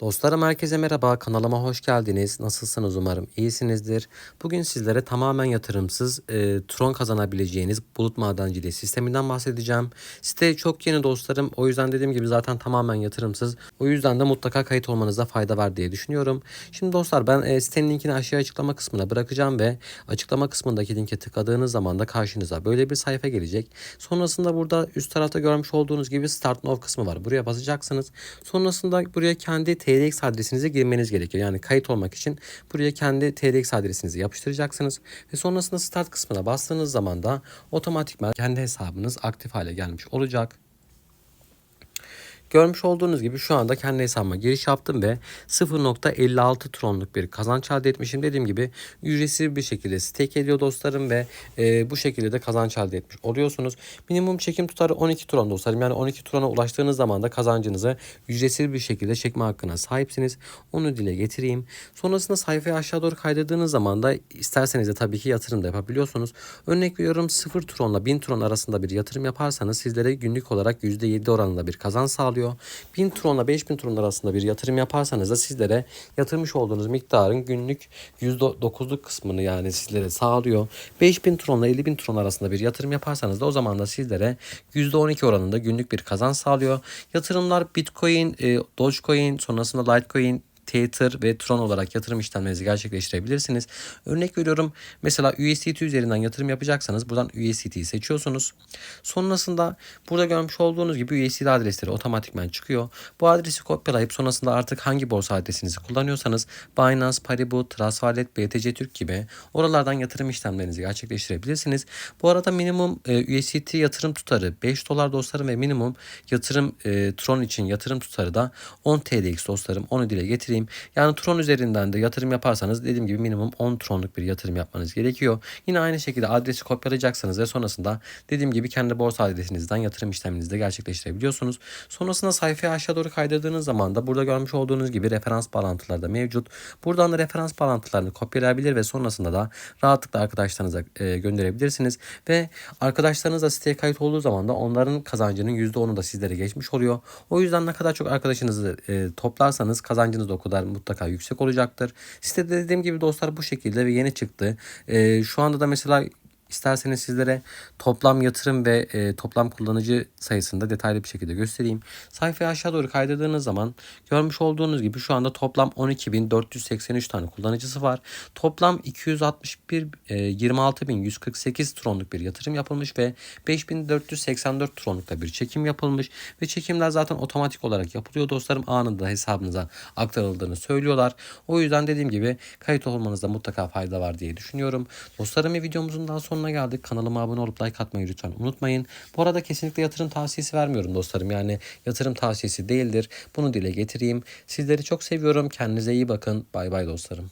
Dostlarım herkese merhaba kanalıma hoş geldiniz. Nasılsınız umarım iyisinizdir. Bugün sizlere tamamen yatırımsız e, Tron kazanabileceğiniz bulut madenciliği sisteminden bahsedeceğim. Site çok yeni dostlarım o yüzden dediğim gibi zaten tamamen yatırımsız. O yüzden de mutlaka kayıt olmanızda fayda var diye düşünüyorum. Şimdi dostlar ben e, sitenin linkini aşağıya açıklama kısmına bırakacağım ve açıklama kısmındaki linke tıkladığınız zaman da karşınıza böyle bir sayfa gelecek. Sonrasında burada üst tarafta görmüş olduğunuz gibi Start Now kısmı var. Buraya basacaksınız. Sonrasında buraya kendi TRX adresinizi girmeniz gerekiyor. Yani kayıt olmak için buraya kendi TRX adresinizi yapıştıracaksınız. Ve sonrasında Start kısmına bastığınız zaman da otomatikman kendi hesabınız aktif hale gelmiş olacak. Görmüş olduğunuz gibi şu anda kendi hesabıma giriş yaptım ve 0.56 tronluk bir kazanç elde etmişim. Dediğim gibi ücretsiz bir şekilde stake ediyor dostlarım ve e, bu şekilde de kazanç elde etmiş oluyorsunuz. Minimum çekim tutarı 12 tron dostlarım. Yani 12 trona ulaştığınız zaman da kazancınızı ücretsiz bir şekilde çekme hakkına sahipsiniz. Onu dile getireyim. Sonrasında sayfayı aşağı doğru kaydırdığınız zaman da isterseniz de tabii ki yatırım da yapabiliyorsunuz. Örnek veriyorum 0 tronla 1000 tron arasında bir yatırım yaparsanız sizlere günlük olarak %7 oranında bir kazanç sağlıyor sağlıyor. 1000 tronla 5000 tron arasında bir yatırım yaparsanız da sizlere yatırmış olduğunuz miktarın günlük %9'luk kısmını yani sizlere sağlıyor. 5000 tronla 50000 tron arasında bir yatırım yaparsanız da o zaman da sizlere %12 oranında günlük bir kazanç sağlıyor. Yatırımlar Bitcoin, e, Dogecoin, sonrasında Litecoin, Tether ve Tron olarak yatırım işlemlerinizi gerçekleştirebilirsiniz. Örnek veriyorum mesela USDT üzerinden yatırım yapacaksanız buradan USDT'yi seçiyorsunuz. Sonrasında burada görmüş olduğunuz gibi USDT adresleri otomatikman çıkıyor. Bu adresi kopyalayıp sonrasında artık hangi borsa adresinizi kullanıyorsanız Binance, Paribu, Trustwallet, BTC Türk gibi oralardan yatırım işlemlerinizi gerçekleştirebilirsiniz. Bu arada minimum e, USDT yatırım tutarı 5 dolar dostlarım ve minimum yatırım e, Tron için yatırım tutarı da 10 TLX dostlarım. Onu dile getireyim. Yani Tron üzerinden de yatırım yaparsanız dediğim gibi minimum 10 Tron'luk bir yatırım yapmanız gerekiyor. Yine aynı şekilde adresi kopyalayacaksınız ve sonrasında dediğim gibi kendi borsa adresinizden yatırım işleminizi de gerçekleştirebiliyorsunuz. Sonrasında sayfayı aşağı doğru kaydırdığınız zaman da burada görmüş olduğunuz gibi referans bağlantıları da mevcut. Buradan da referans bağlantılarını kopyalayabilir ve sonrasında da rahatlıkla arkadaşlarınıza e, gönderebilirsiniz. Ve arkadaşlarınız da siteye kayıt olduğu zaman da onların kazancının %10'u da sizlere geçmiş oluyor. O yüzden ne kadar çok arkadaşınızı e, toplarsanız kazancınız da o kadar mutlaka yüksek olacaktır. Sitede dediğim gibi dostlar bu şekilde ve yeni çıktı. E, şu anda da mesela İsterseniz sizlere toplam yatırım ve e, toplam kullanıcı sayısını da detaylı bir şekilde göstereyim. Sayfayı aşağı doğru kaydırdığınız zaman görmüş olduğunuz gibi şu anda toplam 12.483 tane kullanıcısı var. Toplam 261 e, 26.148 tronluk bir yatırım yapılmış ve 5.484 tronlukta bir çekim yapılmış ve çekimler zaten otomatik olarak yapılıyor dostlarım. Anında hesabınıza aktarıldığını söylüyorlar. O yüzden dediğim gibi kayıt olmanızda mutlaka fayda var diye düşünüyorum. Dostlarım videomuzun daha sonra sonuna geldik. Kanalıma abone olup like atmayı lütfen unutmayın. Bu arada kesinlikle yatırım tavsiyesi vermiyorum dostlarım. Yani yatırım tavsiyesi değildir. Bunu dile getireyim. Sizleri çok seviyorum. Kendinize iyi bakın. Bay bay dostlarım.